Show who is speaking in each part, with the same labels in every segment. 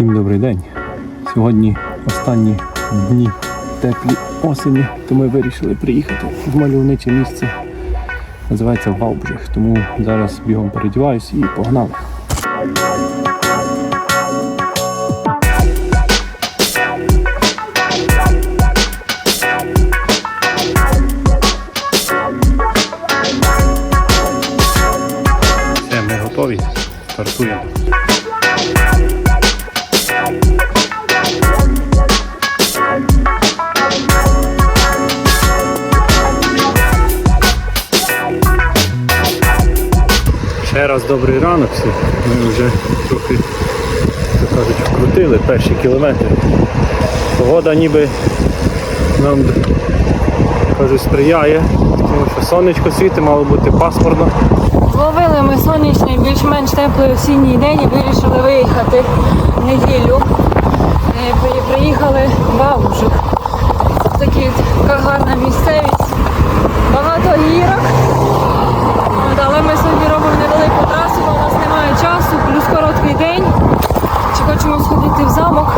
Speaker 1: Всім добрий день. Сьогодні останні дні теплі осені, то ми вирішили приїхати в мальовниче місце. Називається Валбжих. Тому зараз бігом передіваюсь і погнали. Раз добрий ранок всім. Ми вже трохи, як кажуть, вкрутили перші кілометри. Погода ніби нам кажуть, сприяє, тому що сонечко світить, мало бути пасмурно.
Speaker 2: Зловили ми сонячний, більш-менш теплий осінній день і вирішили виїхати в неділю. Е, Приїхали в Авужик. Це така гарна місцевість. Багато гірок. Але ми короткий день. Чи хочемо сходити в замок.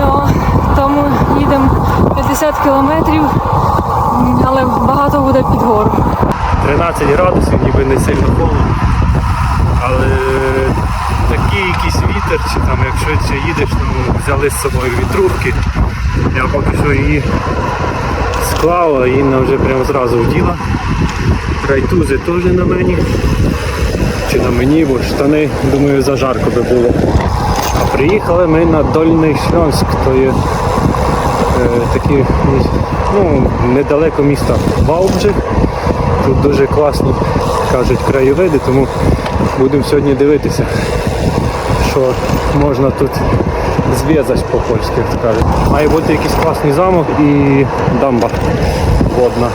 Speaker 2: Ну, тому їдемо 50 кілометрів, але багато буде під гору.
Speaker 1: 13 градусів, ніби не сильно холодно. Але такий якийсь вітер, чи там як швидше їдеш, ну, взяли з собою вітрубки. Я поки що її склав, а Інна вже прямо зразу вділа. Райтузи теж на мені. Чи на мені, бо штани, думаю, зажарко би було. А приїхали ми на Дольний Шльонськ, то є е, такі ну, недалеко міста Валбжик. Тут дуже класні, кажуть, краєвиди, тому будемо сьогодні дивитися, що можна тут зв'язати по-польськи, як кажуть. Має бути якийсь класний замок і дамба водна.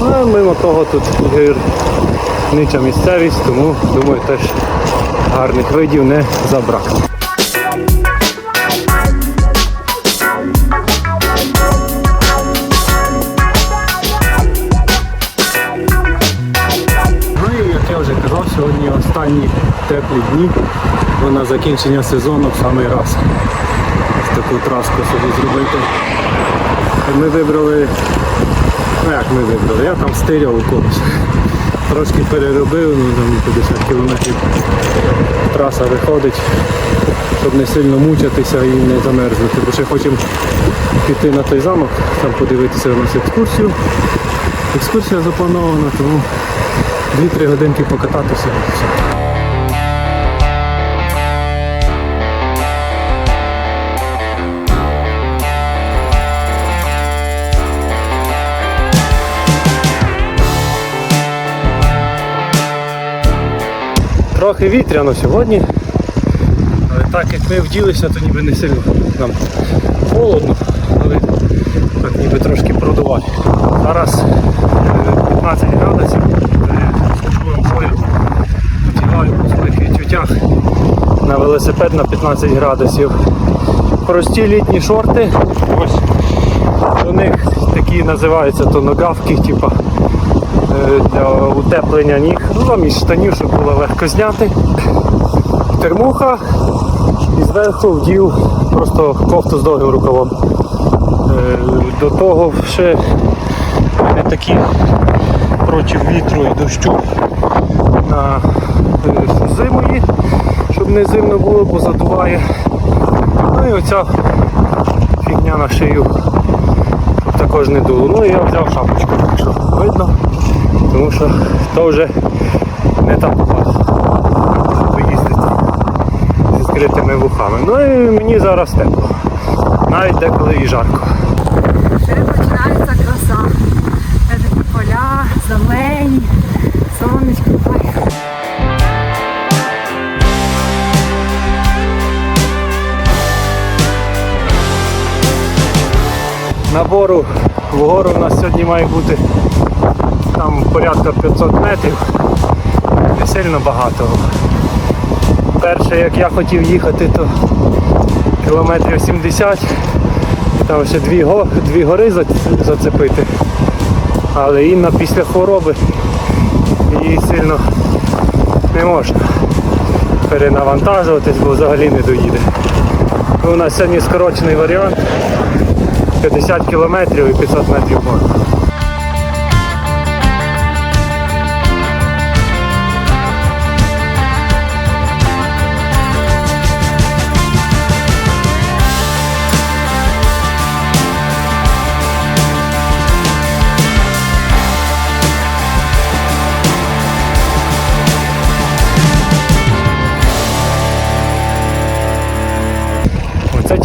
Speaker 1: А мимо того тут гірнича місцевість, тому думаю теж гарних видів не забракне. Ну сьогодні останні теплі дні, бо на закінчення сезону в самий раз. Ось таку траску собі зробити. Ми вибрали, ну як ми вибрали, я там стиряв у когось. Трошки переробив, ну там 50 кілометрів траса виходить, щоб не сильно мучитися і не замерзнути. Бо ще хочемо піти на той замок, там подивитися у нас екскурсію. Екскурсія запланована, тому 2-3 годинки покататися. Трохи вітряно сьогодні, але так як ми вділися, то ніби не сильно нам холодно, але так ніби трошки продуває. Зараз е, 15 градусів, е, скажу вам бою, потягаю по своїх відчуттях на велосипед на 15 градусів. Прості літні шорти. Ось. У них такі називаються то ногавки, е, для утеплення ніг. Ну, замість штанів, щоб було легко зняти. Термуха і зверху вдів просто кофту з довгим рукавом. Е, До того ще не такі проти вітру і дощу на е, шузи щоб не зимно було, бо задуває. Ну і оця фігня на шию, щоб також не дуло. Ну і я взяв шапочку, якщо видно, тому що то вже не так поїздити зі скритими вухами. Ну і мені зараз тепло. Навіть деколи і жарко.
Speaker 2: Ще починається краса. Це такі поля, зелені, сонечко.
Speaker 1: Набору вгору у нас сьогодні має бути там порядка 500 метрів. Не сильно багато. Перше, як я хотів їхати, то кілометрів 70. Там ще дві, го- дві гори зацепити. Але Інна після хвороби її сильно не можна. перенавантажуватись, бо взагалі не доїде. Ну, У нас сьогодні скорочений варіант 50 кілометрів і 500 метрів гору.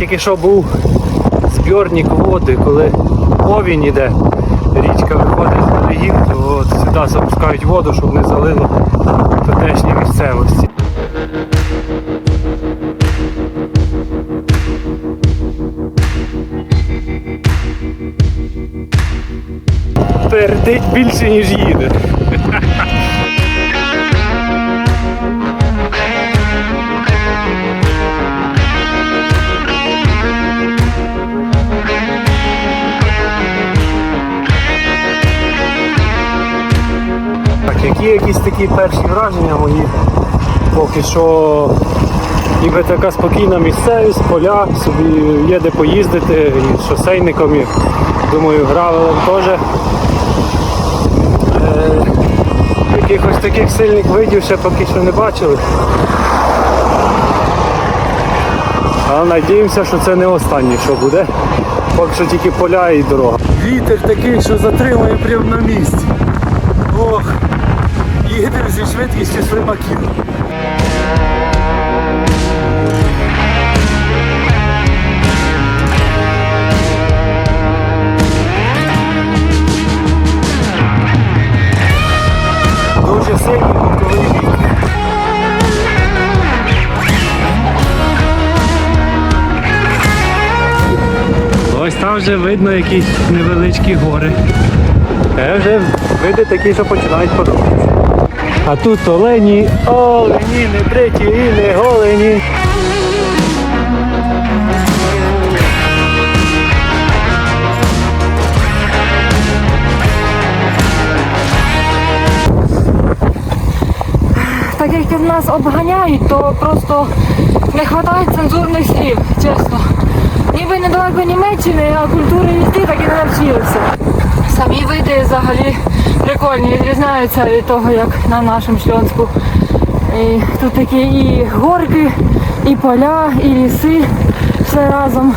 Speaker 1: Тільки що був збірник води, коли повінь іде, річка виходить з берегів, то сюди запускають воду, щоб не залило тутешні місцевості. Пердить більше, ніж їде. Перші враження мої? Поки що ніби така спокійна місцевість, поля, собі є де поїздити, і шосейником, і думаю, гравелем теж. Е, якихось таких сильних видів ще поки що не бачили. Але надіємося, що це не останнє, що буде. Поки що тільки поля і дорога. Вітер такий, що затримує прямо на місці. Ох, їдемо зі швидкістю слимаків. Дуже боковий. Ось там вже видно якісь невеличкі гори. Це вже види такі, що починають подобатися. А тут олені, олені, не бриті і не голені.
Speaker 2: Так як нас обганяють, то просто не вистачає цензурних слів, чесно. Ніби недалеко Німеччини, а культури їзди так і не навчилися. Самі види взагалі прикольні, відрізняються від того, як на нашому шльонську. І тут такі і горки, і поля, і ліси, все разом.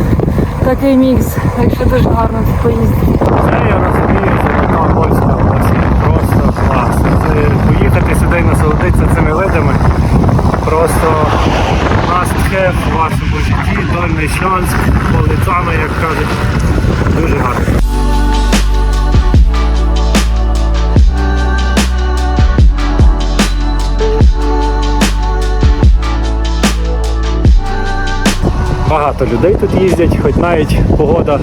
Speaker 2: Такий мікс. Так що дуже гарно тут поїздити.
Speaker 1: Це я розумію, це така польська. Просто клас. Це поїхати сюди і насолодитися цими видами. Просто must в вашому житті, дольний Шльонськ, полицями, як кажуть. Дуже гарно. Багато людей тут їздять, хоч навіть погода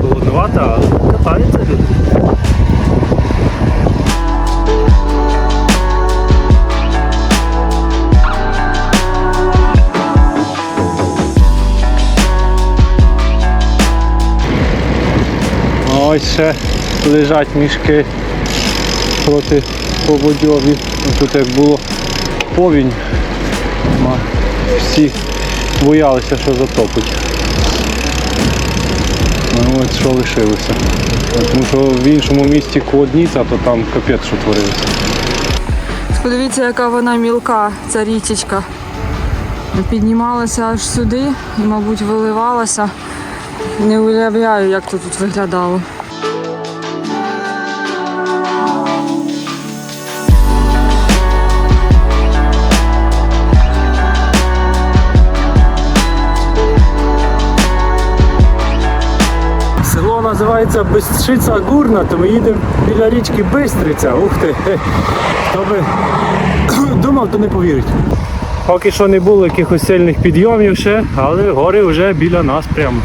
Speaker 1: холоднувата, але катаються люди. Ось ще лежать мішки проти поводьові. Тут як було повінь, всі боялися, що затопить. Ну от що лишилося. Тому що в іншому місті Кодніця, то там капець, що творилося.
Speaker 2: Подивіться, яка вона мілка, ця річечка. Піднімалася аж сюди і, мабуть, виливалася. Не уявляю, як то тут виглядало.
Speaker 1: Називається Бистриця Гурна, то ми їдемо біля річки Бистриця. Ух ти! Хто би думав, то не повірить. Поки що не було якихось сильних підйомів ще, але гори вже біля нас прямо.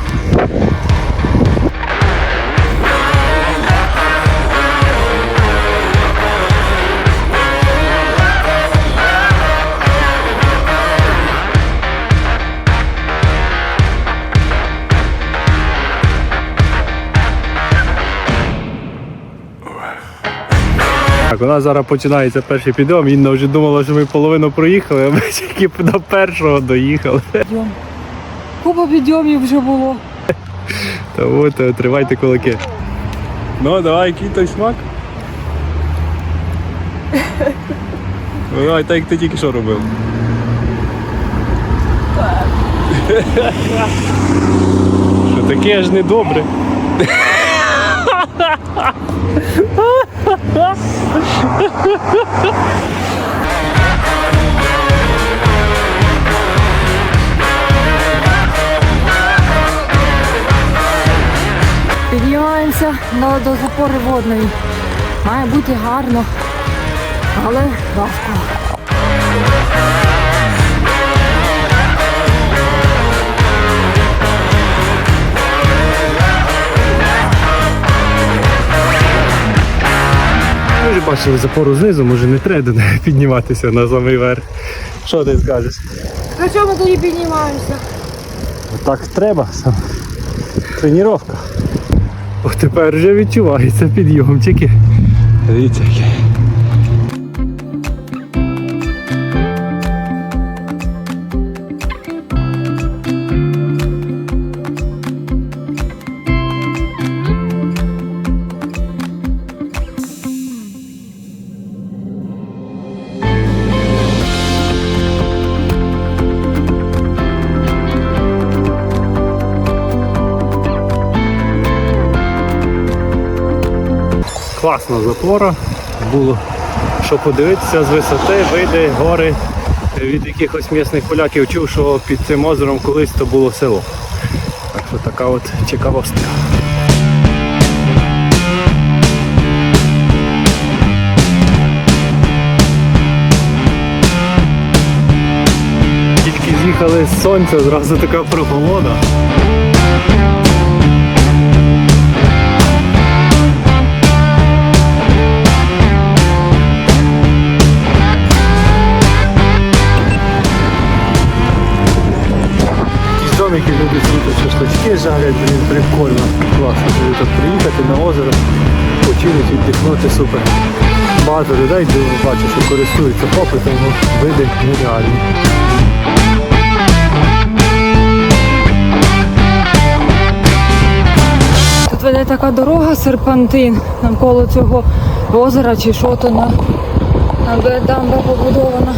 Speaker 1: Так, у нас зараз починається перший підйом. Інна вже думала, що ми половину проїхали, а ми тільки до першого доїхали.
Speaker 2: Підйом. Купа підйомів вже було.
Speaker 1: Та от, е, тривайте кулаки. Ну, давай, який той смак. Ну, давай, так як ти тільки що робив. Що таке ж недобре.
Speaker 2: Піднімаємося до, запори водної. Має бути гарно, але важко.
Speaker 1: Ми вже бачили запору знизу, може не треба підніматися на самий верх. Що ти скажеш?
Speaker 2: На чому тоді піднімаємося?
Speaker 1: Так треба. Тренування. О, тепер вже відчувається підйомчики. Дивіться які. Класна запора. Було що подивитися з висоти, види, гори. Від якихось місних поляків чув, що під цим озером колись то було село. Так що така от цікавостка. Тільки з'їхали з сонця, зразу така прохолода. Домики люди тут шашлички жарять, блін, прикольно. Класно собі тут приїхати на озеро, почилити, віддихнути, супер. Багато людей де бачу, що користуються попитом, ну, види нереальні.
Speaker 2: Тут веде така дорога серпантин навколо цього озера чи що то на дамба побудована.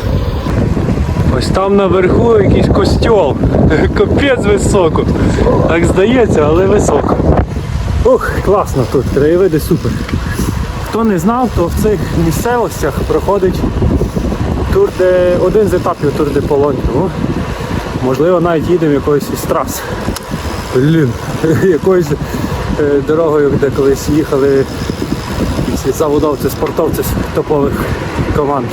Speaker 1: Ось там наверху якийсь костьол. Капець високо. Так здається, але високо. Ух, класно тут, краєвиди супер. Хто не знав, то в цих місцевостях проходить тур де один з етапів тур де Полонь. Можливо, навіть їдемо якоюсь із трас. Блін, якоюсь е, дорогою, де колись їхали ці заводовці, спортовці топових команд.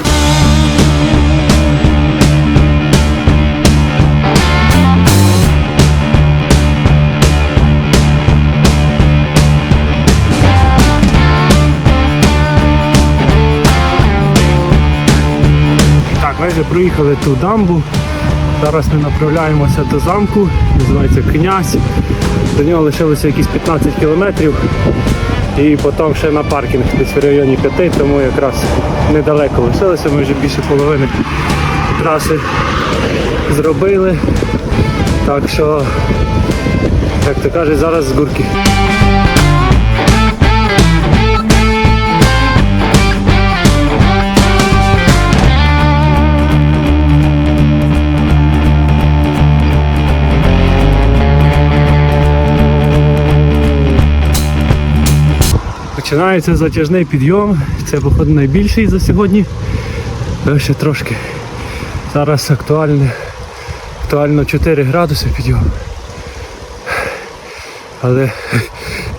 Speaker 1: Вже проїхали ту дамбу. Зараз ми направляємося до замку, називається князь. До нього лишилося якісь 15 кілометрів. І потім ще на паркінг десь в районі 5, тому якраз недалеко лишилося, ми вже більше половини траси зробили. Так що, як то кажуть, зараз з гурки. Починається затяжний підйом. Це, походу, найбільший за сьогодні. Е, Ще трошки. Зараз актуальне, актуально 4 градуси підйом. Але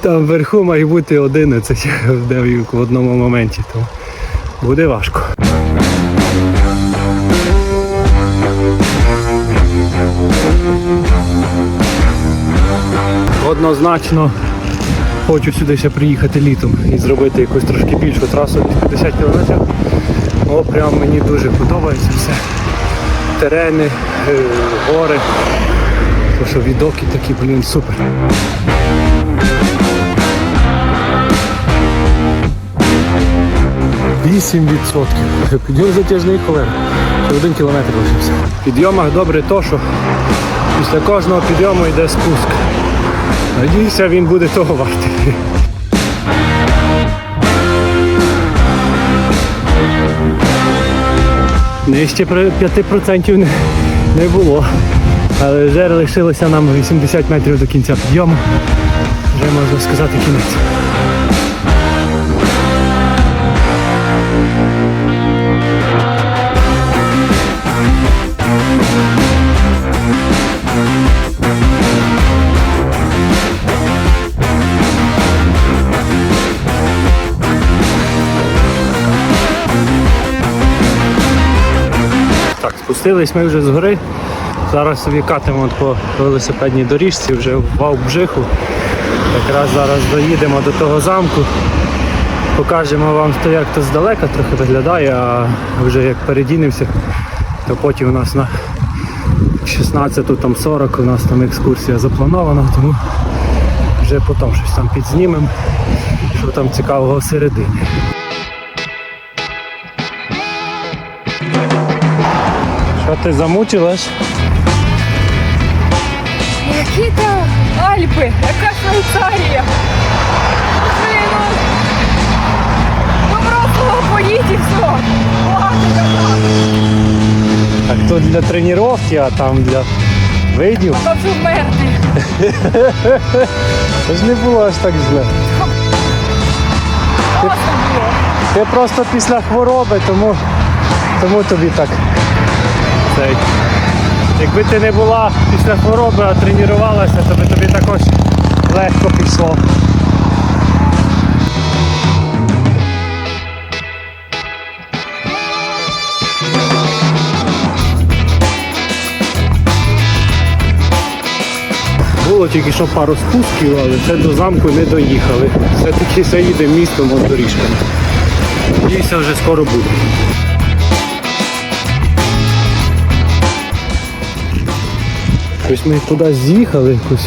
Speaker 1: там вверху має бути 11 де в одному моменті. Тому буде важко. Однозначно хочу сюди ще приїхати літом і зробити якусь трошки більшу трасу, 50 км. О, прям мені дуже подобається все. Терени, е, гори. Тому що відоки такі, блін, супер. 8%. Підйом затяжний колега. Ще один кілометр лишився. В підйомах добре то, що після кожного підйому йде спуск. Надіюся, він буде того вартий. Нижче 5% не, було. Але вже лишилося нам 80 метрів до кінця підйому. Вже можна сказати кінець. Спустились ми вже з гори. Зараз собі катимо по велосипедній доріжці вже в Вовбжиху. Якраз зараз доїдемо до того замку. Покажемо вам, то як то здалека трохи виглядає, а вже як передінемося, то потім у нас на 16-40 у нас там екскурсія запланована, тому вже потім щось там підзнімемо, що там цікавого всередині. Ти замучилась?
Speaker 2: Які там Альпи, яка Швейцарія. Блін, ну, ну поїдь і все.
Speaker 1: Так тут для тренування, а там для видів.
Speaker 2: Та вже вмерти.
Speaker 1: Це ж не було аж так зле.
Speaker 2: Було.
Speaker 1: Ти просто після хвороби, тому, тому тобі так. Цей. Якби ти не була після хвороби, а тренувалася, то би тобі також легко пішло. Було тільки що пару спусків, але це до замку не доїхали. Все-таки все їде містом доріжками. Надіюся, вже скоро буде. Ось ми кудись з'їхали якусь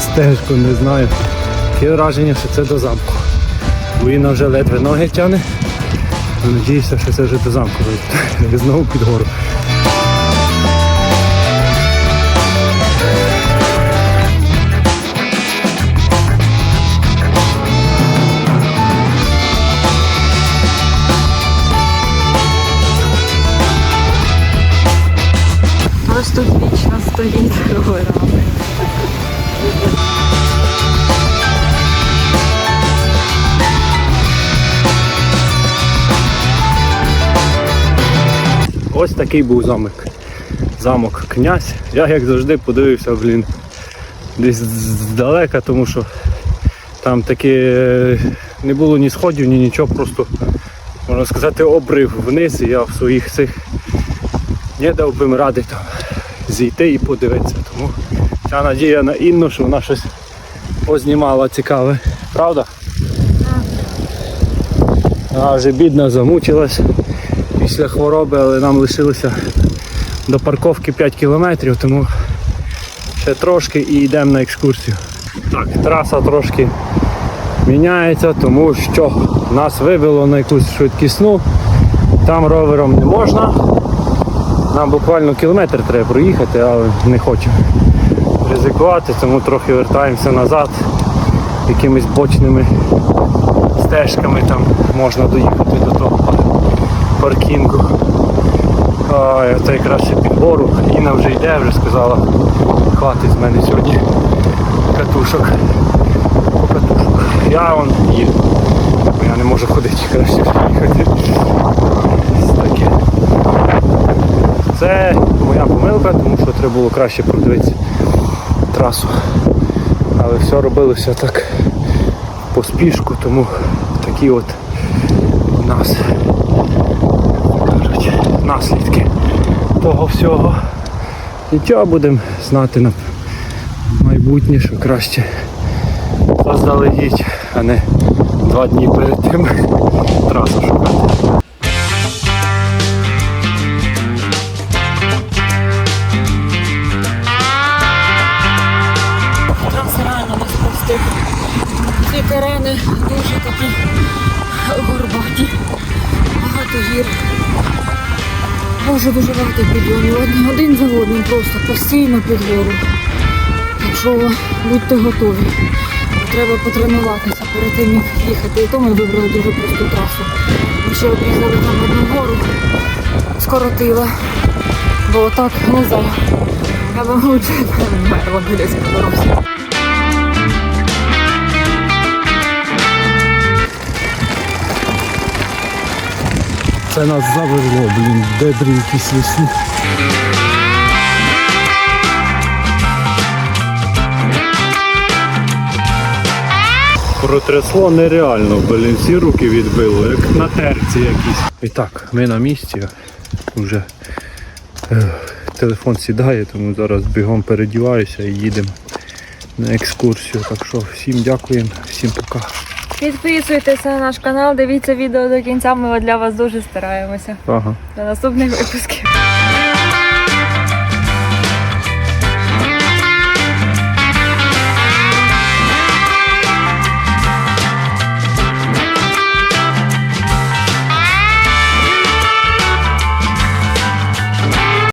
Speaker 1: стежку, не знаю. Таке враження, що це до замку. Луїна вже ледве ноги тяне. Надіюся, що це вже до замку. Знову під гору.
Speaker 2: Ось
Speaker 1: такий був замок. Замок князь. Я як завжди подивився, блін, десь здалека, тому що там таке е, не було ні сходів, ні нічого, просто можна сказати обрив вниз і я в своїх цих не дав би ради там зійти і подивитися. Тому ця надія на Інну, що вона щось познімала цікаве. Правда? А вже бідна замучилась після хвороби, але нам лишилося до парковки 5 кілометрів, тому ще трошки і йдемо на екскурсію. Так, траса трошки міняється, тому що нас вивело на якусь швидкісну. Там ровером не можна. Нам буквально кілометр треба проїхати, але не хочемо ризикувати, тому трохи вертаємося назад якимись бочними стежками там можна доїхати до того паркінгу. А, це якраз ще під гору. Інна вже йде, вже сказала, хватить з мене сьогодні катушок. Катушок. Я вон їду. Я не можу ходити, краще їхати. Таке. Це моя помилка, тому що треба було краще продивитися трасу. Але все робилося так поспішку, тому такі от у нас наслідки того всього. Нічого будемо знати на майбутнє, що краще заздалегідь, а не два дні перед тим трасу шукати.
Speaker 2: Ці терени дуже такі горбаті. багато гір. Дуже дуже багато підйомів. Один, один за одним просто постійно під гору. Так що будьте готові. Треба потренуватися перед тим, як їхати. І то ми вибрали дуже просту трасу. Ми ще обрізали там одну гору, скоротила. Бо так не знаю. Я би лучше вмерла цих дорог.
Speaker 1: Це нас завело, блін, дебрі якісь лісні. Протрясло нереально, блін, всі руки відбило, як на терці якісь. І так, ми на місці. Вже е, телефон сідає, тому зараз бігом передіваюся і їдемо на екскурсію. Так що всім дякуємо, всім пока.
Speaker 2: Підписуйтеся на наш канал, дивіться відео до кінця. Ми для вас дуже стараємося.
Speaker 1: Ага.
Speaker 2: До наступних випусків.